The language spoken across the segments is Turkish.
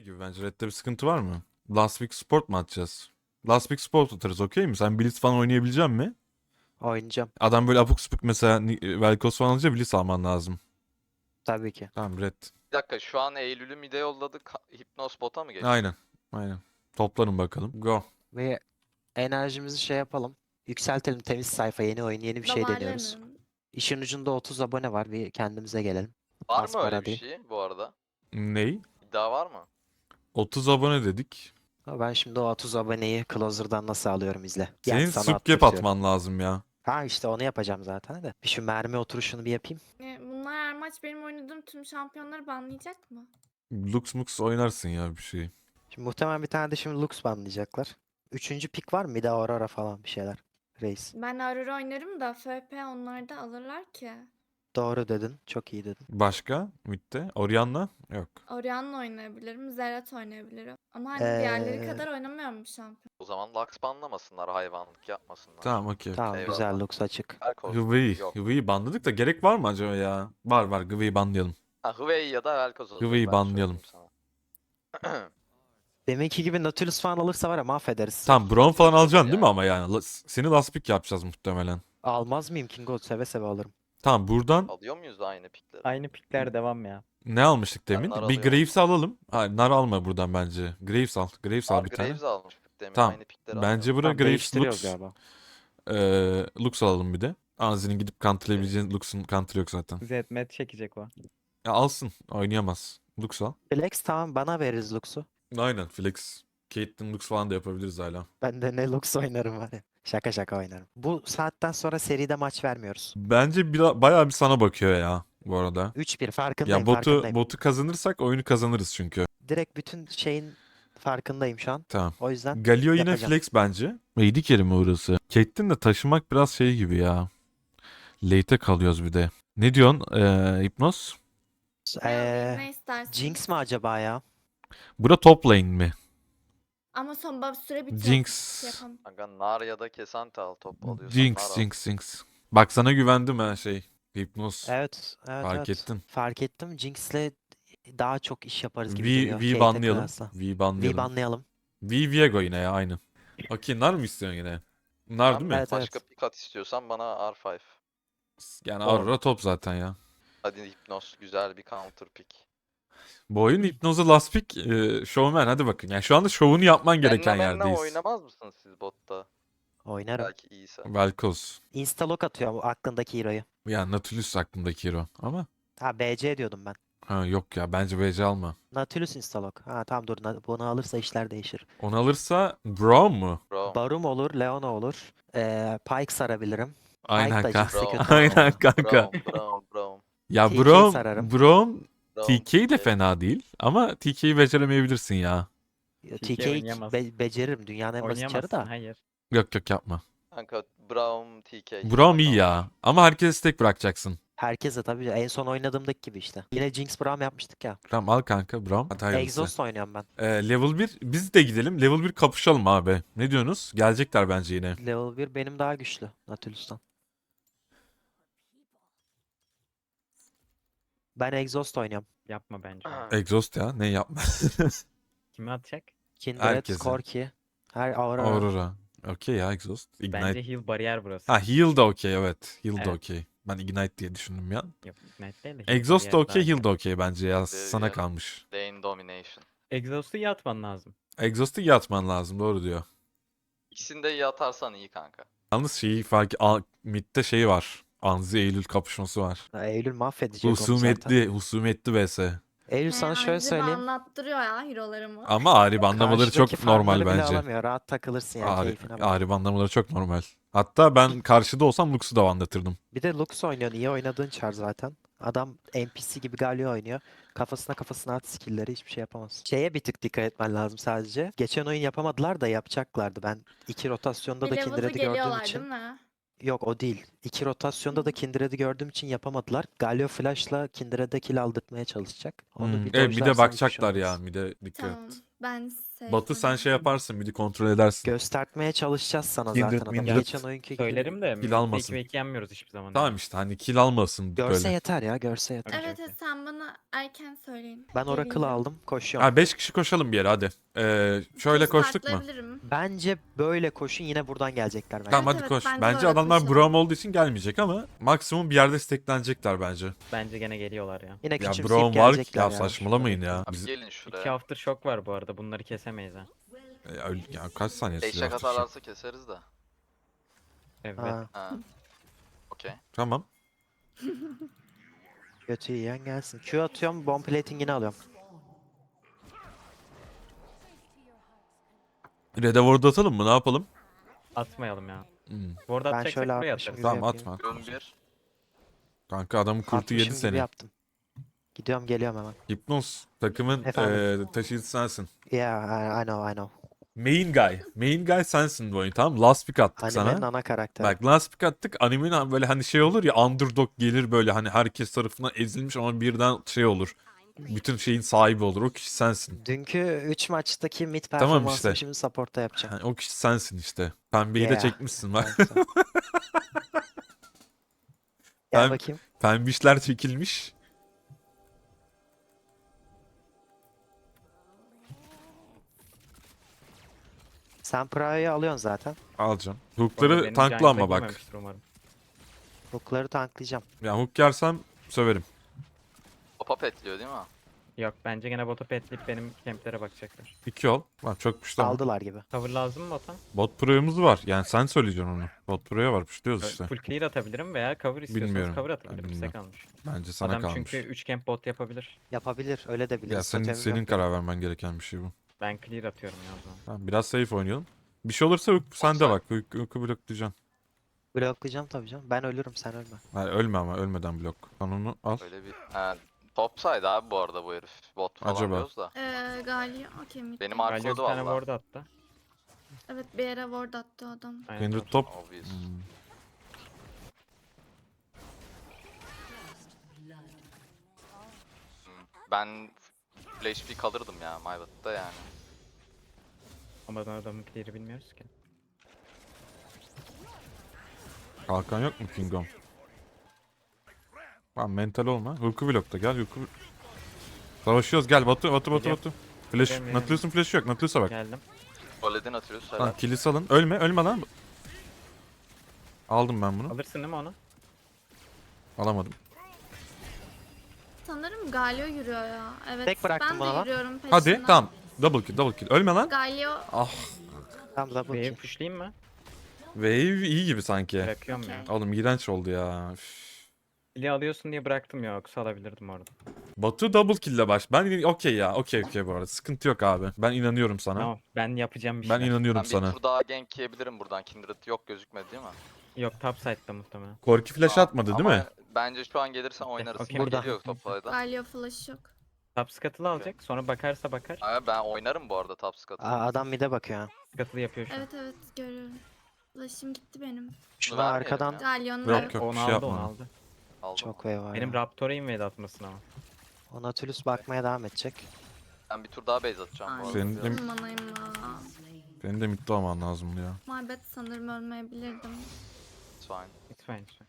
Şey gibi bence Red'de bir sıkıntı var mı? Last Week Sport mu atacağız? Last Week Sport atarız okey mi? Sen Blitz falan oynayabilecek misin? Oynayacağım. Adam böyle abuk subuk mesela Velkos falan alınca Blitz alman lazım. Tabii ki. Tamam Red. Bir dakika şu an Eylül'ü mide yolladık. Hipnospot'a mı geçtik? Aynen. Aynen. Toplanın bakalım. Go. Ve enerjimizi şey yapalım. Yükseltelim temiz sayfa yeni oyun yeni bir şey deniyoruz. Damarlanın. İşin ucunda 30 abone var bir kendimize gelelim. Var Az mı öyle para bir değil. şey bu arada? Ney? İddia var mı? 30 abone dedik. Ben şimdi o 30 aboneyi Closer'dan nasıl alıyorum izle. Gel Senin sana subcap attırtıyorum. atman lazım ya. Ha işte onu yapacağım zaten de. Bir şu mermi oturuşunu bir yapayım. E, Bunlar her maç benim oynadığım tüm şampiyonları banlayacak mı? Lux mux oynarsın ya bir şey. Şimdi muhtemelen bir tane de şimdi Lux banlayacaklar. Üçüncü pik var mı? Bir de Aurora falan bir şeyler. Reis. Ben Aurora oynarım da FP onlar da alırlar ki. Doğru dedin. Çok iyi dedin. Başka? Mid'de? Orianna? Yok. Orianna oynayabilirim, Zerat oynayabilirim. Ama hani diğerleri Ee, kadar oynamıyorum bu şampiyon. O zaman Lux banlamasınlar, hayvanlık yapmasınlar. Tamam okey. Tamam Eyvallah. güzel Lux açık. Berk olsun. Hıvıyı. Yok. Hıvıyı banladık da gerek var mı acaba ya? Var var. Hıvıyı banlayalım. Ha, Hüvey ya da Velkoz olur. Hüvey'i ben banlayalım. söyleyeyim sana. Deminki gibi Nautilus falan alırsa var ya mahvederiz. Tamam Brown falan alacaksın değil mi ama yani? La- Seni last pick yapacağız muhtemelen. Almaz mıyım King Gold? Seve seve alırım. Tamam buradan Alıyor muyuz aynı pikleri? Aynı pikler devam ya. ne almıştık Ben demin? nar Bir alıyorum. Graves'i alalım. Hayır nar alma buradan bence. Graves al. Graves al bir tane. Graves almış demin Tamam. aynı pikleri Bence alıyor. bura Tamam, Graves değiştiriyoruz Lux. galiba. Ee, Lux alalım bir de. Anzi'nin gidip counterlayabileceğin Lux'un counter yok zaten. Zedmet çekecek o. Ya alsın. Oynayamaz. Lux al. Flex tamam bana veririz Lux'u. Aynen Flex. Caitlyn Lux falan da yapabiliriz hala. Ben de ne Lux oynarım var ya. Şaka şaka oynarım. Bu saatten sonra seride maç vermiyoruz. Bence bir, bayağı bir sana bakıyor ya bu arada. 3-1 farkındayım Ya botu farkındayım. botu kazanırsak oyunu kazanırız çünkü. Direkt bütün şeyin farkındayım şu an. Tamam. O yüzden Galio yine Yapacağım. flex bence. Meydik yeri mi orası? Caitlyn de taşımak biraz şey gibi ya. Late'e kalıyoruz bir de. Ne diyorsun ee, Hipnoz? Ee, ne istersin? Jinx mi acaba ya? Bura top lane mi? Ama son bab süre bitiyor. Jinx. Kanka Nar ya da Kesante al top alıyorsan Jinx, Nar al. Jinx, Jinx. Bak sana güvendim ha şey. Hipnoz. Evet, evet, Fark evet. ettin. Fark ettim. Jinx'le daha çok iş yaparız gibi V, geliyor. V Kate'e banlayalım. kıyasla. V V banlayalım. banlayalım. V Viego yine ya aynı. Okey nar mı istiyorsun yine? Nar değil mi? Evet, Başka evet. pik at istiyorsan bana R5. Yani Doğru. Aurora top zaten ya. Hadi Hipnos güzel bir counter pick. Bu oyun Hipnoz'a last pick e, showman hadi bakın. Yani şu anda şovunu yapman gereken Benle benle yerdeyiz. oynamaz mısınız siz botta? Oynarım. Belki iyiyse. Velkoz. Instalok atıyor bu aklındaki hero'yu. Yani Nautilus aklımdaki hero. Ama Ha BC diyordum ben. ha, yok ya bence BC alma. Nautilus Instalok. Ha tamam dur na- bunu alırsa işler değişir. Onu alırsa Braum mu? Bro. Barum olur, Leona olur. Ee, Pyke sarabilirim. Aynen da kanka. Bro. kötü Aynen kanka. Brown, Brown, Brown. Ya Braum, sararım. Braum. TK de fena değil. Ama TK'yi beceremeyebilirsin ya. TK'yi oynayamaz. be- beceririm. Dünyanın en basit çarı Oynayamazsın da. hayır. Yok yok yapma. Kanka Brown TK. Braum iyi ya. Ama herkese tek bırakacaksın. Herkese tabii en son oynadığımdaki gibi işte. Yine Jinx Braum yapmıştık ya. Tamam al kanka Braum. Hadi hayırlısı. Exhaust oynuyorum ben. Ee, level 1 biz de gidelim. Level 1 kapışalım abi. Ne diyorsunuz? Gelecekler bence yine. Level 1 benim daha güçlü Nautilus'tan. Ben Exhaust oynuyorum. Yapma bence. Exhaust ya. Ne yapma. Kimi atacak? Kindred, Herkese. Corki. Her Aurora. Aurora. Okey ya Exhaust. Ignite. Bence heal bariyer burası. Ha heal da okey evet. Heal da Evet. okey. Ben Ignite diye düşündüm ya. Yok Ignite değil de heal Exhaust da bariyer okey, daha heal da okey bence ya. Sana yani- kalmış. Lane domination. Exhaust'u iyi atman lazım. Exhaust'u iyi atman lazım doğru diyor. İkisini de iyi atarsan iyi kanka. Yalnız şeyi fark... A- Mid'de şey var. Anzi Eylül kapışması var. Eylül mahvedecek onu zaten. Husumetli, husumetli vs. Eylül sana He, şöyle söyleyeyim. anlattırıyor ya hero'larımı. Ama Arif anlamaları çok normal bile bence. alamıyor. Rahat takılırsın yani Arif, keyfine bak. Arif anlamaları çok normal. Hatta ben karşıda olsam Lux'u da anlatırdım. Bir de Lux oynuyorsun. iyi oynadığın çar zaten. Adam NPC gibi Galio oynuyor. Kafasına kafasına at skill'leri hiçbir şey yapamaz. Şeye bir tık dikkat etmen lazım sadece. Geçen oyun yapamadılar da yapacaklardı. Ben iki rotasyonda Bir da level'da Kindred'i gördüğüm geliyorlar için. değil mi? Yok o değil. İki rotasyonda da Kindred'i gördüğüm için yapamadılar. Galio Flash'la Kindred'e kill aldırtmaya çalışacak. Onu Hmm. bir Evet bir de şey bakacaklar ya. Bir de dikkat Tamam. Ben Batu sen şey yaparsın bir de kontrol edersin. Göstermeye çalışacağız sana zaten adam. Mindred. Geçen oyunki gibi. Söylerim de Kill almasın. 2 ve 2 yenmiyoruz hiçbir zaman. Tamam işte hani kill almasın Görse böyle. yeter ya görse yeter. Evet evet sen bana erken söyleyin. Ben Oracle Geleyim. aldım koşuyorum. Ha 5 kişi koşalım bir yere hadi. Ee, şöyle koştuk mu? Startlayabilirim. Bence böyle koşun yine buradan gelecekler bence. Tamam hadi evet, koş. bence Bence öyle adamlar koşalım. Braum olduğu için gelmeyecek ama maksimum bir yerde steklenecekler bence. Bence gene geliyorlar ya. Yine Ya küçümseyip Braum var gelecekler ya ya. saçmalamayın ya. Abi Biz, gelin 2 şuraya. aftershock var bu arada. Bunları kesemeyiz ha. E, öl- ya kaç saniyesi Eşek yaptı şey? atarlarsa keseriz de. Evet. Ha, Ha. Okey. Tamam. götü yiyen gelsin. Q atıyorum bomb plating'ini alıyorum. Red'e ward atalım mı? Ne yapalım? Atmayalım ya. Hmm. Bu arada Ben atacaksak şöyle buraya atmışım atarız. gibi Tamam yapayım. atma. Gün 1. Kanka adamın kurtu Atmışım yedi gibi seni. yaptım. Gidiyorum geliyorum hemen. Hipnoz takımın Efendim? eee taşıyıcısı sensin. Yeah I, know I know. Main guy. Main guy sensin bu oyun tamam mı? Last pick attık Animenin sana. ana karakteri. Bak last pick attık. Animenin böyle hani şey olur ya underdog gelir böyle hani herkes tarafından ezilmiş ama birden şey olur. Bütün şeyin sahibi olur. O kişi sensin. Dünkü 3 maçtaki mid Tamam performansımı işte. şimdi support'ta yapacağım. Yani o kişi sensin işte. Pembeyi de Yeah. çekmişsin bak. Gel Ben- bakayım. Pembişler çekilmiş. Sen Prio'yu alıyorsun zaten. Alacağım. Hookları benim tankla Giant'a ama bak. umarım. Hook'ları tanklayacağım. Ya hook yersem söverim. Topa petliyor değil mi? Yok bence gene bota petleyip benim kemplere bakacaklar. İki ol. Bak çok puşlama. Aldılar gibi. Cover lazım mı bota? Bot pro'yumuz var. Yani sen söyleyeceksin onu. Bot pro'ya var. Puşluyoruz işte. Full clear atabilirim veya cover istiyorsanız Bilmiyorum. cover atabilirim. Size bilmiyorum. kalmış. Bence sana Adam kalmış. çünkü 3 camp bot yapabilir. Yapabilir. Öyle de bilir. Ya senin, senin karar vermen gereken bir şey bu. Ben clear atıyorum ya o zaman. Tamam, biraz safe oynayalım. Bir şey olursa hook sende Olsa- bak. Hook, hook'u bloklayacaksın. Bloklayacağım tabii canım. Ben ölürüm sen ölme. Yani ölme ama ölmeden blok. Sen onu al. Öyle bir... Ha, top side abi bu arada bu herif. Bot falan Acaba? diyoruz da. Ee, Galio. Okey mid. Benim Galio bir tane valla. ward attı. Evet bir yere ward attı adam. Aynen ward. top. Obvious. Hmm. Ben full HP kalırdım ya Maybat'ta yani. Ama ben adamın clear'i bilmiyoruz ki. Kalkan yok mu Kingdom? Tamam mental olma. Hook'u blokta gel. Hook'u... Savaşıyoruz gel Batu Batu Batu. Batu. Flash, Geliyorum. Nautilus'un flash'ı yok. Nautilus'a bak. Geldim. Paladin atıyoruz Tamam helal. kilis alın. Ölme ölme lan. Aldım ben bunu. Alırsın değil mi onu? Alamadım. Sanırım Galio yürüyor ya. Evet. Tek bıraktım ben de lan. yürüyorum peşinden. Hadi tamam. Double kill double kill. Ölme lan. Galio Ah. Tam double Wave kill. pushlayayım mı? Wave iyi gibi sanki. Bırakıyorum ya. Oğlum iğrenç oldu ya. Üf. Alıyorsun diye bıraktım ya. Yoksa alabilirdim orada. Batu double kill'le baş. Ben okey ya. Okey okey bu arada. Sıkıntı yok abi. Ben inanıyorum sana. Tamam. Ben yapacağım bir Ben şeyler. inanıyorum Ben bir sana. tur daha gank yiyebilirim buradan. Kindred yok gözükmedi değil mi? Yok top side'da muhtemelen. Korki flash atmadı değil ama mi? Bence şu an gelirsen oynarız. okey. Burada. Geliyor top side'dan. Galio flash yok. Top scuttle'ı alacak. Sonra bakarsa bakar. Abi ben oynarım bu arada top scout'ı. Aa, adam mid'e bakıyor. Scuttle'ı yapıyor şu an. Evet evet görüyorum. Flash'ım gitti benim. Şuna vermeyelim arkadan ya. Galio'nun Yok, yok. Onu bir şey aldı onu ona. aldı. Aldım. çok wave var Benim ya. Raptor'a invade atmasın ama. O Nautilus bakmaya devam edecek. Ben bir tur daha base atacağım bu arada. Senin de- uzun manayım ya. Senin de midde olman lazımdı ya. My bad sanırım ölmeyebilirdim. It's fine. It's fine. it's fine.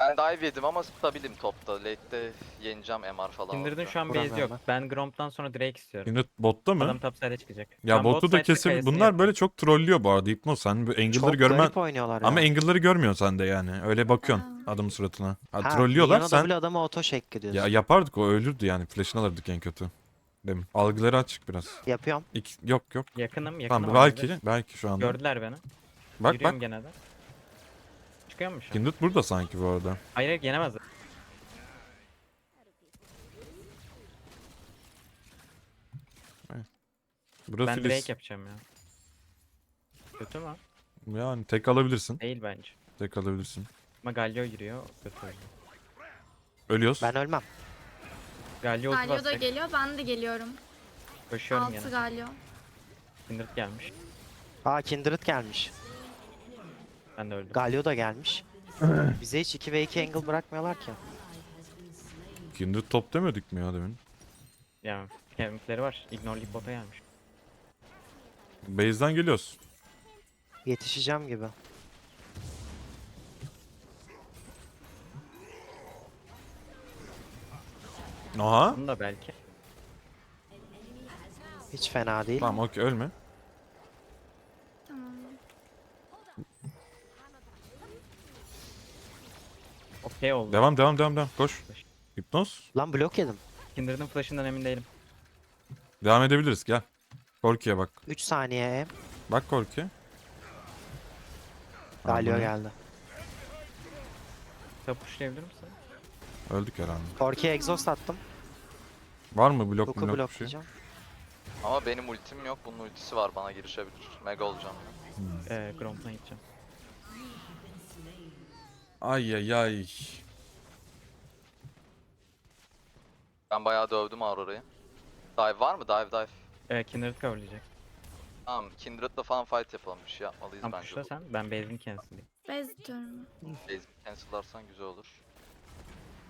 Ben dive yedim ama stabilim topta. Late'de yeneceğim MR falan. Kindred'in şu an Buram base yok. ben. Ben Gromp'tan sonra Drake istiyorum. Kindred botta mı? Adam top side'e çıkacak. Ya bot botu da side'de kesin. kayasını Bunlar böyle çok trollüyor bu arada Hipnoz. Sen bu angle'ları Çok görmen... garip oynuyorlar ya. Ama angle'ları görmüyorsun sen de yani. Öyle bakıyorsun adamın suratına. Ha, Ha, trollüyorlar sen... W adamı auto shake diyorsun. Ya yapardık o ölürdü yani. Flash'ını alırdık en kötü. Demin. Algıları açık biraz. Yapıyorum. İki... Yok yok. Yakınım yakınım. Tamam belki. Belki şu anda. Gördüler beni. Bak Yürüyorum bak. Çıkıyormuş. Kindred burada sanki bu arada. Hayır hayır yenemezler. Burası Ben. Drake yapacağım ya. Kötü mü? Yani tek alabilirsin. Değil bence. Tek alabilirsin. Ama Galio giriyor. Kötü oldu. Ölüyoruz. Ben ölmem. Galio Galio da geliyor ben de geliyorum. Koşuyorum 6 gene. Galio. Kindred gelmiş. Aa Kindred gelmiş. Ben de öldüm. Galio da gelmiş. Bize hiç 2 ve 2 angle bırakmıyorlar ki. Kindred top demedik mi ya demin? Yani Campleri var. Ignoreleyip bota gelmiş. Base'den geliyoruz. Yetişeceğim gibi. Aha. Bunu da belki. Hiç fena değil. Tamam okey ölme. Okey oldu. Devam devam devam devam. Koş. Hipnoz. Lan blok yedim. Kindred'ın flash'ından emin değilim. Devam edebiliriz gel. Korki'ye bak. 3 saniye. Bak Korki. Galio Tamam, geldi. Tapuşlayabilir misin? Öldük herhalde. Korki'ye exhaust attım. Var mı blok Hook'u blok bir şey? bloklayacağım. Ama benim ultim yok. Bunun ultisi var. Bana girişebilir. Mega olacağım. Ee, Gromp'tan gideceğim. Ay ay ay. Ben bayağı dövdüm Aurora'yı. Dive var mı? Dive dive. Ee, Kindred coverlayacak. Tamam. Kindred'la falan fight yapalım. Bir şey yapmalıyız Tam bence. puşla sen. Ben base'in cancel'ıyım. Bez diyorum. Base cancel'larsan güzel olur.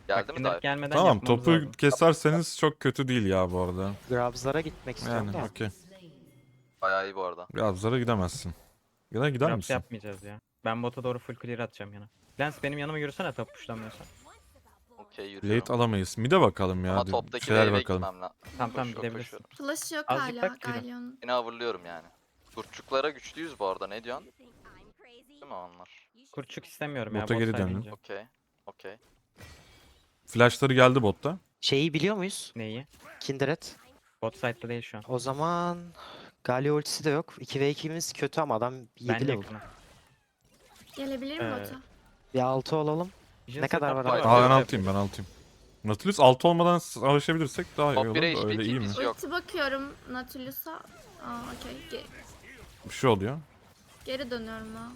Geldi Bak, mi Kindred dive? gelmeden Tamam yapmamız topu lazım. keserseniz çok kötü değil ya bu arada. Grabs'lara gitmek istiyorum Yani da. okey. Bayağı iyi bu arada. Birazlara gidemezsin. Ya da gider Drops misin? yapmayacağız ya. Ben bota doğru full clear atacağım yana. Lens benim yanıma yürüsene top puşlamıyorsan. Okey yürüyorum. Late alamayız. Mid'e bakalım ya. Ama hadi. toptaki Şeyler wave'e bakalım. gitmem lazım. Tamam tamam gidebilirsin. koşuyorum. Flash yok Azıcık hala bak, yürü. Galyon'un. Yine avırlıyorum yani. Kurtçuklara güçlüyüz bu arada. Ne diyorsun? Değil mi onlar? Kurçuk istemiyorum ya. Bota bot geri döndüm. oynayacağım. Okey. Okey. Flashları geldi botta. Şeyi biliyor muyuz? Neyi? Kindred. Bot side'da değil şu an. O zaman Galio ultisi de yok. 2v2'miz kötü ama adam 7 Ben de level. yakınım. Gelebilir mi Ee, bota? Bir 6 olalım. Ne kadar var abi? Aa ben altıyım ben altıyım. Nautilus 6 olmadan savaşabilirsek daha iyi Top olur bire da öyle iyi mi? Yok. Ulti bakıyorum Nautilus'a. Aa okey. Ge- Bir şey oluyor. geri dönüyorum ha.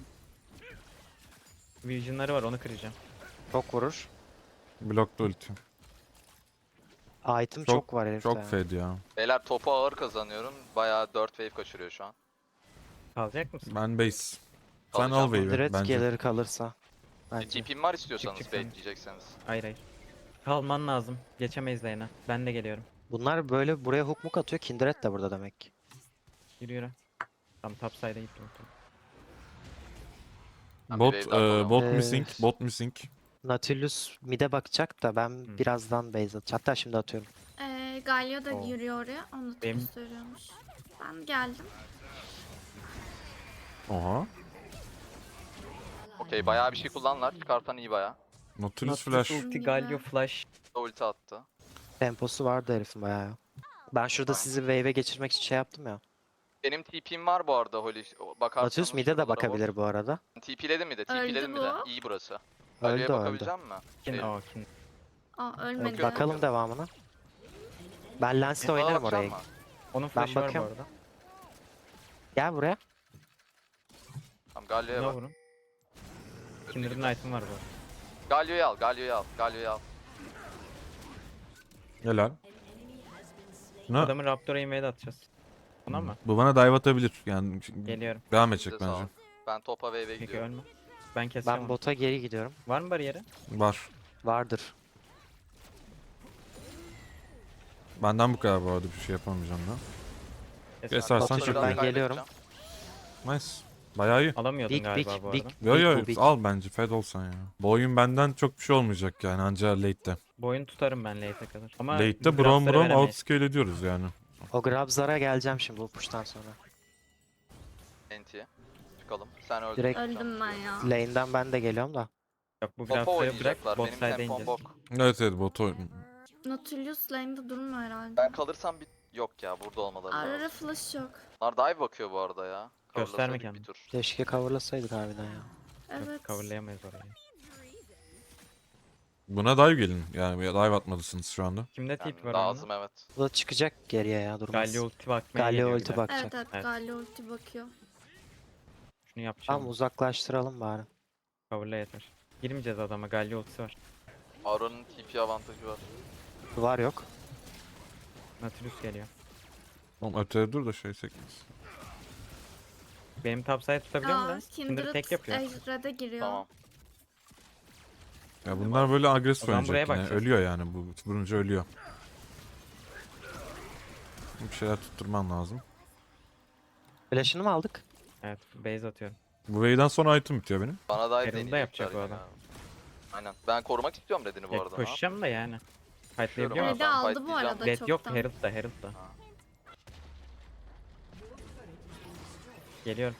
Vision'ları var onu kıracağım. Çok vurur. Blokta ulti. Item çok, Çok- var herifte. Çok fed ya. Beyler topu ağır kazanıyorum. Bayağı 4 wave kaçırıyor şu an. Kalacak mısın? Ben base. Sen al wave'i Kindred bence. gelir kalırsa. Bir Bence. TP'm var istiyorsanız Çık, çık. Hayır hayır. Kalman lazım. Geçemeyiz lane'e. Ben de geliyorum. Bunlar böyle buraya hook muk atıyor. Kindred de burada demek ki. Yürü yürü. Tam top side'a. Ben bir Bot, wave daha e, alalım. bot Ee, missing, bot missing. Nautilus mid'e bakacak da ben Hı. birazdan base atacağım. Hatta şimdi atıyorum. Ee, Galio da Oo. yürüyor oraya. Onu da Benim- gösteriyormuş. Ben geldim. Oha. Okey bayağı bir şey kullanlar. Çıkartan iyi bayağı. Nautilus flash. ulti, Galio flash. Ulti attı. Temposu vardı herifin bayağı ya. Ben şurada Aynen. sizi wave'e geçirmek için şey yaptım ya. Benim TP'm var bu arada Holly. Bakarsanız Nautilus mid'e de şuralara bakabilir bu arada. TP'ledim mi de? TP'ledim mi de? bu. İyi burası. Öldü Galio'ya öldü. bakabilecek misin? Şey, aa, ölmedi. Bakalım devamına. Ben Lens'le Bana oynarım bakacak oraya. mısın? Onun flash'ı var bu bakıyorum. arada. Gel buraya. Tamam Galio'ya Buna bak. vurun. Kindred'in item var bu. Galio'yu al, Galio'yu al, Galio'yu al. Helal. Buna, Adamı Raptor'a invade atacağız. Buna mı? bu bana dive atabilir. Yani Geliyorum. devam Size edecek sağ bence. ol. Ben topa wave'e Peki gidiyorum. ölme. Ben keseceğim Ben onu. bota geri gidiyorum. Var mı bariyeri? Var. Vardır. Benden bu kadar bu arada bir şey yapamayacağım da. Kes Kesersen çok ben iyi. geliyorum. Nice. Bayağı iyi. Alamıyordun Big galiba big bu big. arada. Yo yo big. al bence fed olsan ya. Bu oyun benden çok bir şey olmayacak yani anca late'de. Bu oyunu tutarım ben late'e kadar. Ama Late'de brom brom veremeyiz. outscale ediyoruz yani. O Grabs'lara geleceğim şimdi bu push'tan sonra. NT'ye. Çıkalım. Sen öldün. Direkt- Öldüm ben ya. Lane'den ben de geliyorum da. Yok bu Topa Grabs'ları bırak oynayacaklar. bot Benim side'e tempom ineceğiz. bok. Evet evet botu Nautilus lane'de durmuyor herhalde. Ben kalırsam bir... Yok ya burada olmaları lazım. flash yok. Bunlar dive bakıyor bu arada ya. Gösterme kendini. bir tur. Keşke coverlasaydık harbiden ya. Evet. Coverlayamayız orayı. Buna dive gelin. Yani dive atmalısınız şu anda. Kimde Yani TP var lazım onda? evet. Bu da çıkacak geriye ya durmaz. Galio ulti bakmaya Galio geliyor ulti bakacak. Evet evet, Evet. Galio ulti bakıyor. Şunu yapacağım. Tamam uzaklaştıralım bari. Coverla yeter. Girmeyeceğiz adama. Galio ultisi var. Aurora'nın TP avantajı var. Duvar yok. Nautilus geliyor. Oğlum öteye dur da şey sekmez. Benim top side tutabiliyorum da. Kindred tek yapıyor. Ejder'e giriyor. Tamam. Ya bunlar böyle agresif zaman oynayacak buraya yine. bakacağız. Ölüyor yani bu. Vurunca ölüyor. Bir şeyler tutturman lazım. Flash'ını mı aldık? Evet base atıyorum. Bu wave'den sonra item bitiyor benim. Bana Herald'da deneyecekler yapacak bu adam. Aynen. Ben korumak istiyorum Red'ini bu Ya, arada. koşacağım da yani. Fightlayabiliyor Ama muyum? Red'i ben aldı bu fightlayacağım. arada Red yok. Herald da Herald da. Geliyorum.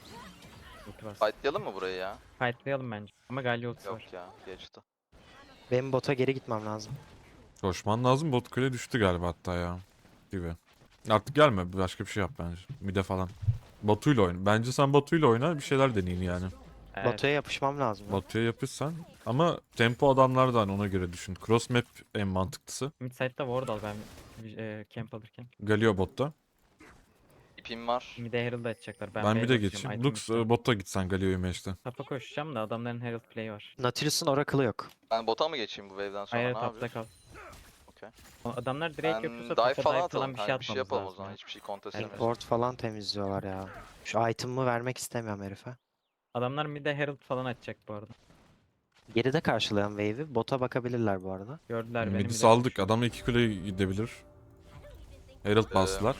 Ulti. Fightlayalım mı burayı ya? Fightlayalım bence. Ama Galio ultisi Yok var. ya. Geçti. Benim bota geri gitmem lazım. Koşman lazım. Bot kule düştü galiba hatta ya. Gibi. Artık gelme. Başka bir şey yap bence. Mide falan. Batu'yla oyna. Bence sen Batu'yla oyna. Bir şeyler deneyin yani. Evet. Bota'ya yapışmam lazım. ya. Batu'ya yapışsan. Ama tempo adamlar da hani ona göre düşün. Cross map en mantıklısı. Mid side'da ward al ben e, camp alırken. Galio botta. İpim var. Mid'e Herald açacaklar. Ben, Ben, bir de geçeyim. item Lux isteyeceğim. e, botta gitsen Galio'yu meşte. Tapa koşacağım da adamların Herald play var. Nautilus'un oracle'ı yok. Ben bota mı geçeyim bu wave'den sonra Hayır ne tapta yapıyoruz? kal. Okey. O Adamlar Ben yapıyorsa dive tapa falan dive atalım. falan bir şey kanka, bir şey yapalım o lazım. zaman. ya. Hiçbir şey contest Evet. edemiyoruz. Ward falan temizliyorlar ya. Şu item'ımı vermek istemiyorum herife. Adamlar mid'e Herald falan açacak bu arada. Geride karşılayan wave'i bota bakabilirler bu arada. Gördüler beni. Midi mid'e saldık. Adamla iki kule gidebilir. Herald Ee, bastılar.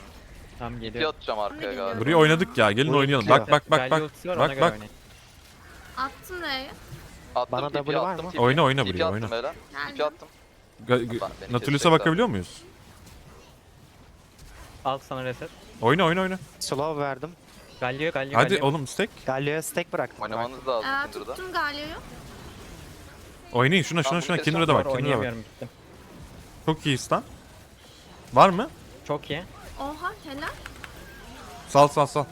Tamam İpi geliyor. atacağım arkaya galiba. Buraya oynadık ya. Gelin oynayalım. Bak bak bak bak. Bak, bak. Attım R'yi. Attım Bana TP W var attım, mı? TP. Oyna, oyna TP buraya, attım oyna. beyler. TP Geldim. attım. Ga- Bak, ga- beni Nautilus'a kesecekler. bakabiliyor muyuz? Al sana reset. Oyna oyna oyna. Slow verdim. Galio Galio Hadi Galio. oğlum stack. Galio'ya stack bıraktım. Oynamanız lazım Ee, Tinder'da. tuttum Galio'yu. Oynayın şuna şuna Tamam, şuna. Kindred'e Var, bak. Kindred'e bak. oynayamıyorum gittim. Çok iyi stun. Var mı? Çok iyi. Oha helal. Sal sal sal.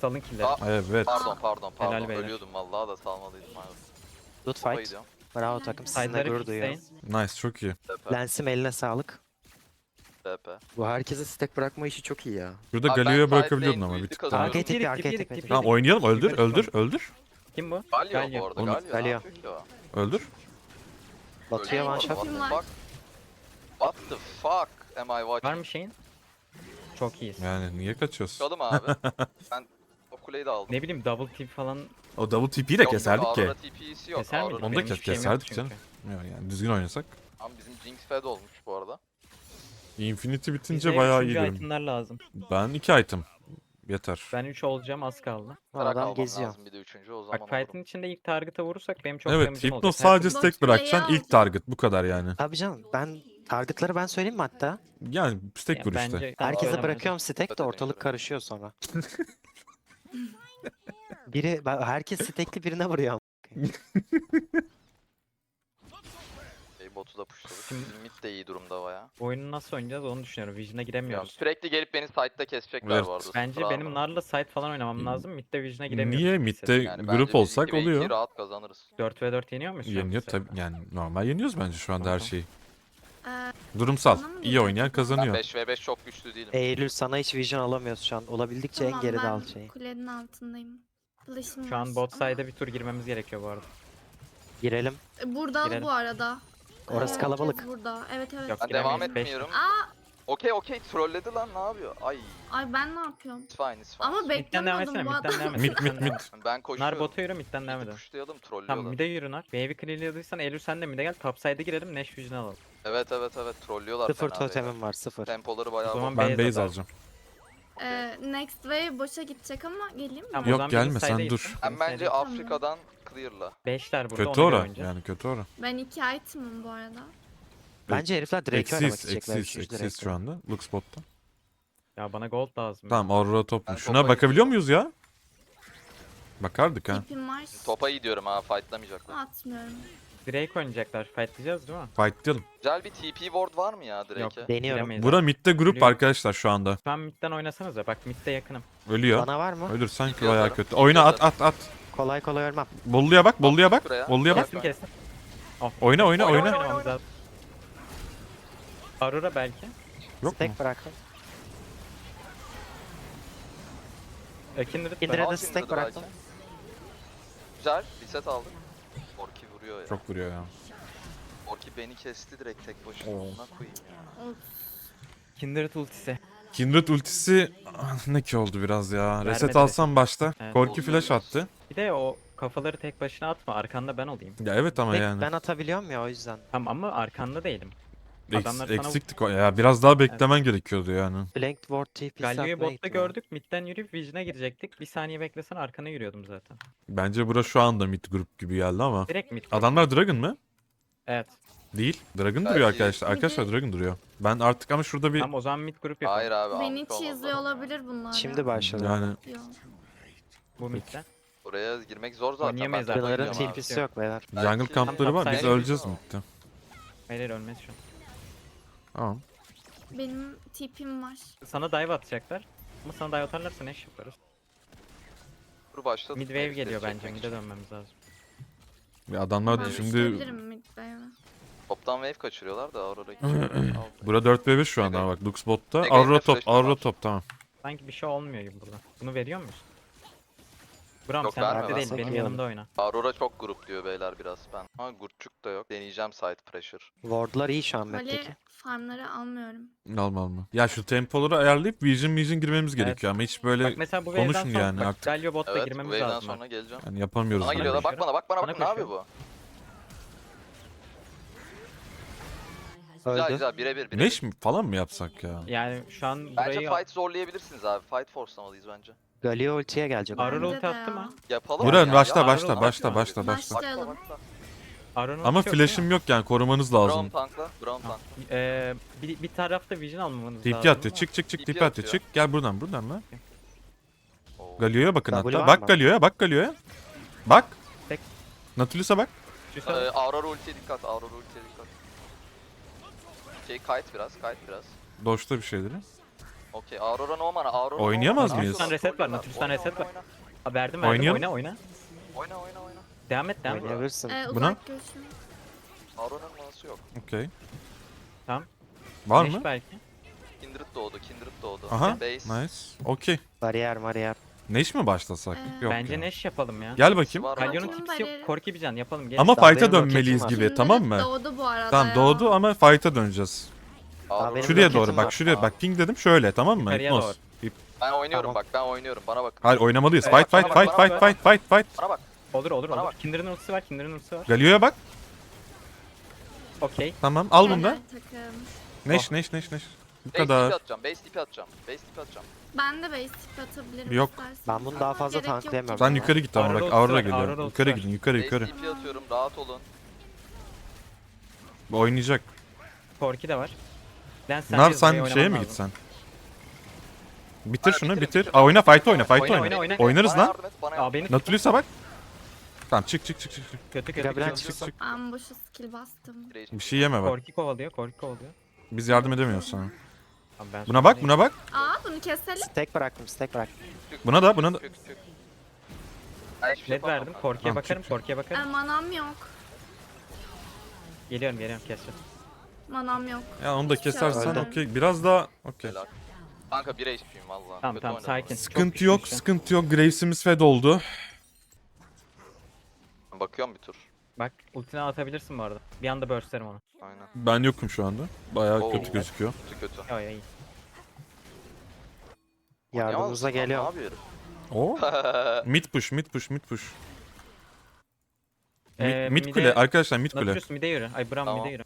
Salın killleri. Aa, Evet. Pardon pardon Helal pardon. beyler. Ölüyordum vallahi da salmalıydım. Abi. Good Topa fight. gidiyorum. Bravo takım sizinle Side'ları gurur duyuyorum. fixleyin. Nice çok iyi. TP. Lensim eline sağlık. TP. Bu herkese stack bırakma işi çok iyi ya. Şurada Abi ben Galio'ya bırakabiliyordun ama bir tık daha. Arkaya Tip tekli, yedik, arkaya tip tekli. tip Tamam oynayalım. Öldür öldür öldür. Kim bu? Galio Galio. bu arada. Galio. Galio. Ne yapıyor ki o? Öldür. Batu'ya one shot. the fuck? What the fuck am I watching? Var mı şeyin? Çok iyisin. Yani niye kaçıyorsun? Çıkalım abi. ben o kuleyi de aldım. Ne bileyim double tip falan O double TP'yi de Yok, keserdik ki. Aurora TP'si yok. keser Aurora? Onu da Benim kes- hiçbir şeyim yok keserdik çünkü. canım. Ya Yani düzgün oynasak. Ama bizim Jinx fed olmuş bu arada. Infinity bitince Bize bayağı iyi üçüncü itemler lazım. Ben iki item. Yeter. Ben 3 olacağım az kaldı. Bu adam almam geziyor. lazım bir de üçüncü o zaman Bak fight'in içinde ilk target'a vurursak benim çok evet damage'im Hypno olacak. Her sadece türlü- stack Bot bırakacaksın ilk target bu kadar yani. Tabii canım ben targetları ben söyleyeyim mi hatta? Yani stack Ya vur işte. bence- Herkese bırakıyorum stack de ortalık karışıyor sonra. Biri ben- herkes stackli birine vuruyor. Botu da pushladık. Şimdi- Bizim mid de iyi durumda baya. Oyunu nasıl oynayacağız onu düşünüyorum. Vision'a Bilmiyorum. giremiyoruz. Sürekli gelip beni side'da kesecekler Evet. bu arada. Bence sıfır benim. Nar'la side falan oynamam lazım. Mid'de Vision'a giremiyoruz. Niye midde Yani bence grup biz olsak 2 ve 2 oluyor. rahat kazanırız. 4 ve 4 yeniyor muyuz? şu an Yeniyor mesela? tabii yani normal yeniyoruz bence şu anda her Tamam. şeyi. Ee, Durumsal. İyi oynayan Ben kazanıyor. 5 ve 5 çok güçlü değilim. Eylül sana hiç vision alamıyoruz şu an. Olabildikçe en tamam, geride ben al şeyi. kulenin altındayım. Flash'ım Şu var an bot side'e bir tur girmemiz gerekiyor bu arada. Girelim. Burada Girelim. bu arada. Orası Herkes kalabalık. Burada. Evet evet. Yok, Ben giremeyiz, devam beş. etmiyorum. Aa, Okey okey trolledi lan ne yapıyor? Ay ay ben ne yapıyorum? it's fine it's fine. Ama Mid'den devam etsene, beklemiyordum bu mid'den devam adam. et. Mid mid mid. Ben Nar koşuyorum. bota yürü mid'den devam edelim. pushlayalım trollüyorlar. Tamam mid'e yürü Nar. Wave'i clearladıysan Eylül sen de mid'e gel. Top side'e girelim. Nash Vision'ı alalım. Evet evet evet trollüyorlar Sıfır fena beyler. totemim var sıfır. Tempoları O bayağı zaman bozuk. Ben base base atalım. alacağım. Ee, next wave boşa gidecek ama geleyim mi? Tamam, o Yok, zaman gelme, sen dur. Bizim bence Afrika'dan clear'la. Beşler burada Kötü ona göre ora. oynayacağız. Yani kötü ora. Ben iki item'ım bu arada. Bence herifler Drake oynamak Eksiz isteyecekler. üçüncü Drake'le. şu anda. Lux botta. Ya bana gold lazım. Tamam Aurora top Ben? Şuna topa bakabiliyor muyuz ya? Bakardık ha. İpim var. Topa iyi diyorum ha fightlamayacaklar. Atmıyorum. Drake oynayacaklar. Fightlayacağız değil mi? Fightlayalım. Güzel bir TP ward var mı ya Drake'e? Yok. Deniyorum. Bura midde grup Biliyorum. arkadaşlar şu anda. An mid'den oynasanız ya. Bak mid'de yakınım. Ölüyor. Bana var mı? Ölür sanki Gidiyorlar. bayağı kötü. Oyna at at at. Kolay kolay ölmem. Bolluya bak, Bolluya bak. Buraya. Bolluya bak. Kestim kestim. Oh. Oyna oyna Oyna, oyna. oyna. Oynamamız lazım. Aurora belki. Yok mu? Stack bıraktım. E, Kindred var. Kindred- Al de şimdi stack bıraktım. belki. Güzel reset aldık. Orki vuruyor ya. Çok vuruyor ya. Orki beni kesti direkt tek başına. Oo. Ona koyayım ya. Kindred ultisi. Kindred ultisi ah, ne ki oldu biraz ya. Reset Vermedi alsam başta. Evet. Korki flash attı. Bir de o kafaları tek başına atma. Arkanda ben olayım. Ya evet ama Tek yani. ben atabiliyorum ya o yüzden. Tamam ama arkanda değilim. Eks- Adamlar sana- eksiktik o ya. Biraz daha beklemen gerekiyordu yani. Blank Ward Galio'yu atmaya botta gördük. Mid'den yürüyüp Vision'a girecektik. Bir saniye beklesen arkana yürüyordum zaten. Bence bura şu anda mid grup gibi geldi ama. Direkt mid. Adamlar Dragon mı? Evet. Değil. Dragon Belki- duruyor arkadaşlar. Arkadaşlar Dragon duruyor. Ben artık ama şurada bir Tamam o zaman mid grup yapalım. Hayır abi. Beni olmaz çiziyor olabilir bunlar. Şimdi ya. başladı. yani Yok. Bu mid'den. Buraya girmek zor zaten. Oynayamayız ben top Bunların abi. TP'si yok beyler. jungle Belki- kampları var. Biz Tamam, öleceğiz midde. Hayır hayır ölmez şu an. Tamam. Benim tipim var. Sana dive atacaklar. Ama sana dive atarlarsa ne iş yaparız? Dur başladı. Mid wave geliyor bence. Mid'e dönmemiz lazım. Ya adamlar Ben şimdi düşebilirim mid wave'e. Toptan wave kaçırıyorlar da Aurora Bura 4v5 şu anda bak Lux botta. Mega Aurora ile top, flash'ım Aurora var. top tamam. Sanki bir şey olmuyor gibi burada. Bunu veriyor muyuz? Bram Yok, sen verme, değil benim yanımda oyna. Aurora çok grup diyor beyler biraz ben. Ama Gurtçuk da yok. Deneyeceğim side pressure. Ward'lar iyi şu an Kale map'teki. farmları almıyorum. Alma alma. Ya şu tempoları ayarlayıp Vision Vision girmemiz Evet. gerekiyor ama hiç böyle Bak mesela bu wave'den konuşun sonra yani bak, artık. Galio botta Evet bu girmemiz wave'den lazım. sonra geleceğim. yani yapamıyoruz. Bana geliyor da bak koşuyorum. bana bak bana Bana bak ne yapıyor bu? Güzel Öldü. güzel birebir birebir. Neş mi falan mı yapsak ya? Yani şu an Bence burayı fight zorlayabilirsiniz abi. Fight force'lamalıyız bence. Galio ultiye gelecek. Aurora Bence ulti de attı ya. mı? Yapalım. Buran ya, başla ya. başla Aurora başla başla başla. Başlayalım. Ama ulti yok flash'im yok yani korumanız Brown lazım. tankla. Brown tankla. Ee, bir, bir tarafta vision almamanız TP lazım. attı. Çık çık çık TP TP attı. atıyor. Çık. Gel buradan buradan lan. Oo. Galio'ya bakın hatta. var Bak mı? Galio'ya bak Galio'ya. Bak. Tek. Nautilus'a bak. Ee, an- Aurora ultiye dikkat. Aurora ultiye dikkat. Şey kite biraz, kite biraz. Doşta bir şeyleri. Okey, Aurora no mana, Aurora Oynayamaz mıyız? Aurora, Reset var, oyna, oyna, reset oyna, var. Aa, verdim verdim Oynayalım. oyna oyna. Oyna oyna oyna. Devam et devam et. Oynayabilirsin. Ee, Buna? uzak görüşüm. Aurora'nın manası yok. Okey. Tamam. Var Neş mı? belki. Kindred doğdu, Kindred doğdu. Aha. Base. Nice. Okey. Bariyer bariyer. Neş mi başlasak? Ee, Yok Bence ya. Neş yapalım ya. Gel bakayım. Var mı? Galio'nun Bakın tipsi yok. Korki bir can yapalım. Gel. Ama Daha fight'a benim dönmeliyiz var. gibi tamam mı? Doğdu bu arada Tamam ya. doğdu ama fight'a döneceğiz. Aurora- benim Şuraya doğru bak şuraya bak ping dedim şöyle tamam mı? Yukarıya Hipnoz. Ben oynuyorum Tamam. bak, ben oynuyorum. Bana bak. Hayır oynamalıyız. Evet, Fight bana fight bak, fight bana fight bak. fight fight fight. Bana bak. Olur olur Bana olur. bak. Kinder'ın ultisi var. Kinder'ın ultisi var. Galio'ya bak. Okey. Tamam al bunu Helal da. takım. Neş neş neş neş. Bu Base TP kadar. atacağım, base TP atacağım. Base TP atacağım. Ben de base tip atabilirim Yok. istersen. Ben bunu daha Ama fazla gerek yok. Sen yukarı git ama Aurora bak Aurora geliyor. Aurora Yukarı var. gidin yukarı Base yukarı. TP atıyorum, rahat olun. Bu Oynayacak. Korki de var. Lens Nar de sen şeye mi gitsen? Bitir şunu bitirin, bitir. bitirin. Aa, oyna fight oyna fight Oyna, oyna. oyna, oyna. Oynarız lan. Aa beni Nautilus'a bak. Tamam çık çık çık çık. çık. kötü kötü kötü. çıksın. Ben boşu skill bastım. Bir şey yeme bak. Korki kovalıyor. Korki kovalıyor. Biz yardım edemiyoruz sana. Abi ben Buna bak buna bak. Aa bunu keselim. Stack bıraktım stack bıraktım. Çık, Buna da, çık, buna da- çık, çık. Şey Led verdim. Korki'ye Tamam, bakarım. çık. Korki'ye Ee, bakarım. manam yok. Geliyorum geliyorum keseceğim. Manam yok. Ya onu da kesersen Öldü. okey. Biraz daha okey. Helal. Kanka 1 HP'yim valla. Tamam Kötü tamam oynadım. sakin. Sıkıntı yok, işte. sıkıntı yok. Graves'imiz fed oldu. Bakıyorum bir tur. Bak ultini atabilirsin bu arada. Bir anda burstlerim onu. Aynen. Ben yokum şu anda. Bayağı Oo. kötü gözüküyor. Kötü kötü. Yo yo iyi. Yardımınıza geliyorum. Ne yapıyor? O mid push, mid push, mid push. Mid, Ee, mid mid'e- kule arkadaşlar mid kule. Nautilus mid'e yürü. Ay Bram Tamam. mid'e yürü.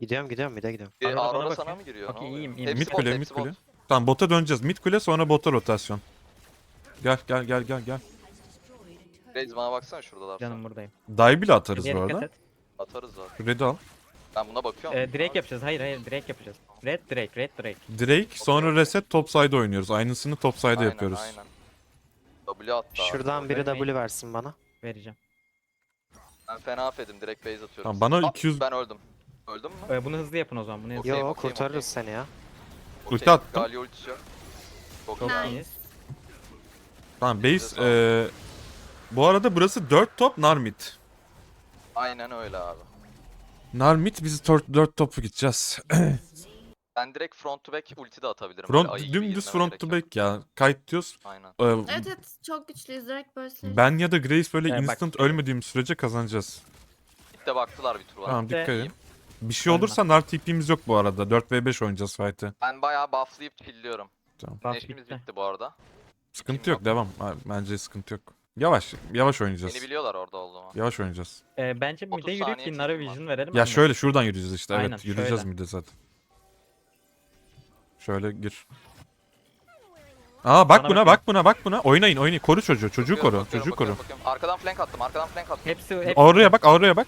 Gidiyorum gidiyorum bir de gidiyorum. Bir Aurora bana Aurora bakıyor. sana mı giriyor? Okey, Ne oluyor? iyiyim, iyiyim. Hepsi Mid bot, kule, hepsi mid kule. Tamam bota döneceğiz. Mid kule sonra bota rotasyon. Gel gel gel gel gel. Raze bana baksana şuradalar. Canım buradayım. Dive bile atarız bu dikkat arada. et. Atarız zaten. Red'i al. Ben buna bakıyorum. Ee, Drake yapacağız. Hayır hayır Drake yapacağız. Red Drake, Red Drake. Drake sonra reset top side oynuyoruz. Aynısını top side Aynen, yapıyoruz. Aynen. W attı abi. Şuradan biri Ölmeyin. W versin bana. Vereceğim. Ben fena affedim direkt base atıyorum. Tamam, bana Aa, 200 Ben öldüm. Öldüm mü? Ee, bunu hızlı yapın o zaman. Bunu hızlı Yo okey, kurtarırız okey. seni ya. Ulti attım. Galio ultisi yok. Çok Çok iyiyiz. Tamam base eee bu arada burası 4 top Narmit. Aynen öyle abi. Narmit biz 4 topu gideceğiz. Ben direkt front to back ulti de atabilirim. front Böyle ayı gibi dümdüz girmeme front gerek to yok. back ya. Kite diyoruz. Aynen. Ee, Evet evet çok güçlüyüz direkt bursleriz. ben ya da Grace böyle Ee, bak- instant ölmediğim sürece kazanacağız. Bir de baktılar bir tur var. Tamam dikkat edin. Bir şey Aynen. olursa nar TP'miz yok bu arada. 4v5 oynayacağız fight'ı. Ben bayağı bufflayıp killiyorum. Buff Neşimiz bitti. bitti bu arada. Sıkıntı yok devam. Ha, Bence sıkıntı yok. Yavaş, yavaş oynayacağız. Beni biliyorlar orada olduğumu. Yavaş oynayacağız. Ee, bence 30 mid'e yürüyüp saniye Nara çekim var. Vision verelim. Ya ondan. şöyle şuradan yürüyeceğiz işte. Aynen, evet, yürüyeceğiz şöyle. mid'e zaten. Şöyle gir. Aa bak Bana buna, bakın. bak buna, bak buna. Oynayın, oynayın. Koru çocuğu, çocuğu Bakıyorum, koru, bakıyorum, çocuğu koru. bakıyorum, bakıyorum. Arkadan flank attım, arkadan flank attım. Hepsi, hepsi Aurora'ya bak, Aurora'ya bak.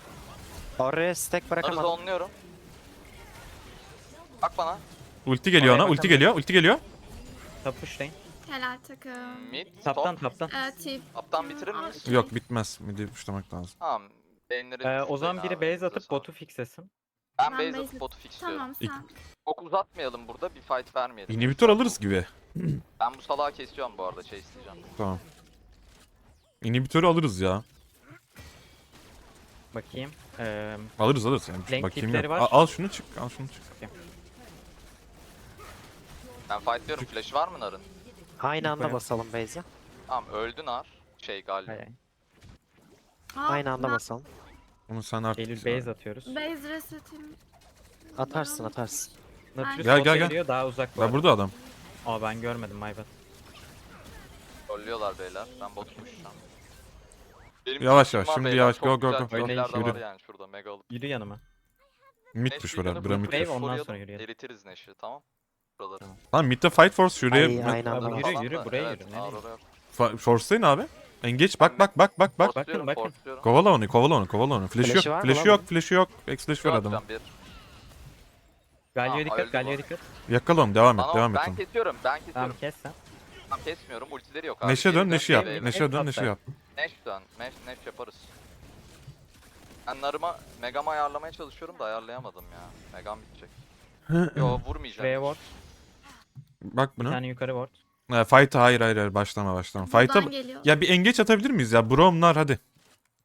Oraya stack bırakamadım. zonluyorum. Bak bana. Ulti geliyor Oraya ona, ulti bakalım. geliyor, ulti geliyor. top pushlayın. Helal takım. Mid, Taptan top. taptan. Ee, tip. Up'tan bitirir miyiz? Okey. Yok bitmez. Mid'i puşlamak lazım. Tamam. Beğenileri Ee, o zaman biri base atıp botu fixlesin. Ben Ben base base- atıp botu fixliyorum. Tamam İlk- sen. Çok uzatmayalım burada, bir fight vermeyelim. İnhibitör alırız gibi. Ben bu salağı kesiyorum bu arada, chase'leyeceğim. Tamam. İnhibitörü alırız ya. Bakayım. Ee, Alırız alırız yani. Flank Bakayım tipleri yok. var. Al, al şunu çık, al şunu çık. Ben fightlıyorum, flash'ı var mı Nar'ın? Aynı anda Koyalım. basalım base'e. Tamam, öldü Nar. Şey galiba. hay hay. Aa, Aynı anda ben basalım. Onu sen artık... Eylül base atıyoruz. Base resetim. Atarsın atarsın. Nautilus Gel, bota gel, gel. geliyor, daha uzak bu Ya arada. burada adam. Aa ben görmedim my bad. Trollüyorlar beyler. Ben botu pushlayacağım. Benim Yavaş yavaş, şimdi yavaş. Go, go, go. Yürü. yani şurada mega alıp. Yürü yanıma. Mid videonu bura, bura mid Wave push. ondan sonra yürüyelim. Eritiriz Neş'i tamam. Buraları. Tamam mid'de fight force şuraya. Ay, anda Abi yürü, yürü, buraya yürü, nereye? Fa- Force'layın abi. Engage bak bak bak bak bak. Bakın. force'luyorum. Kovala onu, kovala onu, kovala onu. Flash Flash'ı yok, mı flash lan yok, flash yok. X flash ver adamı. Galio'ya Aa, dikkat, öldü Galio'ya dikkat. Yakala onu, devam et, devam et. ben onu. kesiyorum, ben kesiyorum. Tamam kes sen. Tamam kesmiyorum, ultileri yok abi. Neşe Geri dön, Neşe yap. Neşe dön, Neşe yap. Dön, Neş, Neş yaparız. Ben narıma, megama ayarlamaya çalışıyorum da ayarlayamadım ya. Megam bitecek. Yo vurmayacağım. Ve ward. Bak Bir bunu. tane yukarı ward. Ha, fight'a hayır hayır hayır başlama başlama. Fight'a Buradan geliyor. ya bir engage atabilir miyiz ya? Bromlar hadi.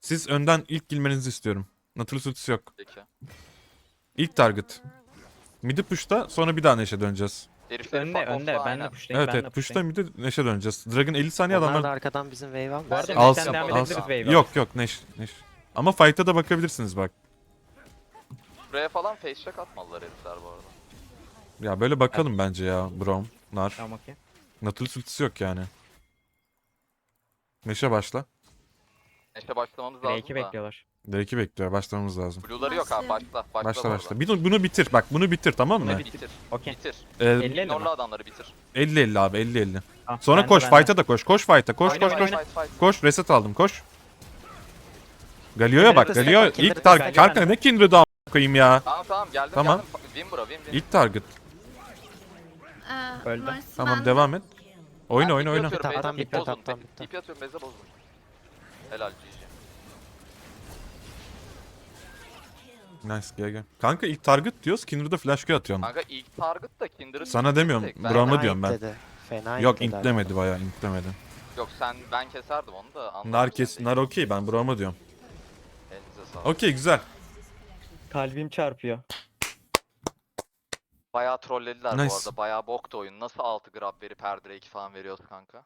Siz önden ilk girmenizi istiyorum. Nautilus ultisi yok. Peki. İlk target. Midi push'ta sonra bir daha Neşe döneceğiz. Herifleri Önde, fuck önde. off'la Ben de pushlayayım, Evet ben de evet push'ta pushlayayım. midi Neşe döneceğiz. Dragon 50 saniye Onlar da adamlar arkadan bizim wave almıyor. Bu arada Alsın, Alsın, devam edebiliriz wave Yok yok Neş Neş. Ama fight'a da bakabilirsiniz bak. Buraya falan face check atmalılar herifler bu arada. Ya böyle bakalım bence ya Brom, Nar. Tamam okey. Nautilus ultisi yok yani. Neşe başla. Neşe başlamamız lazım R2 da. bekliyorlar. D2 bekliyor. Başlamamız lazım. Blue'ları yok abi başla. Başla, Başla bu başla. arada. Bir- Bunu bitir. Bak bunu bitir tamam mı? Bunu Bitir. Bitir. Okey. Bitir. Ee, 50 50 Norlu mi? adamları bitir. 50 50 abi 50 50. Ah, Sonra bende, koş bende. fight'a da koş. Koş fight'a. Koş Oyna, koş koş. oyna. Fight fight. Koş reset aldım koş. Galio'ya bak. Galio ilk Kindred'e target. Kanka ne Kindred'ı a** koyayım ya. Tamam tamam geldim Tamam. geldim. Win bro win win. İlk target. Ee, Öldü. Tamam devam et. Oyna Ben oyna TP oyna. atıyorum, Taptan base'e bitti, bozun. taptan bitti. TP atıyorum beze bozun. Helal GG. Nice gel gel. Kanka ilk target diyoruz. Kindred'a flash Q atıyorsun. Kanka ilk target da Kinder'ı Sana demiyorum, Ben- diyorum ben. intledi, Fena Yok intledi intlemedi bayağı intlemedi. Yok sen ben keserdim onu da anlamadım. Nar kes, nar okey ben Brahma diyorum. Elinize sağlık. Okey güzel. Kalbim çarpıyor. Bayağı trollediler Nice. bu arada. Bayağı boktu oyun. Nasıl 6 grab verip her direkt falan veriyoruz kanka?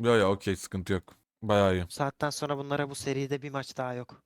Yo yo okey sıkıntı yok. Bayağı iyi. Bu saatten sonra bunlara bu seride bir maç daha yok.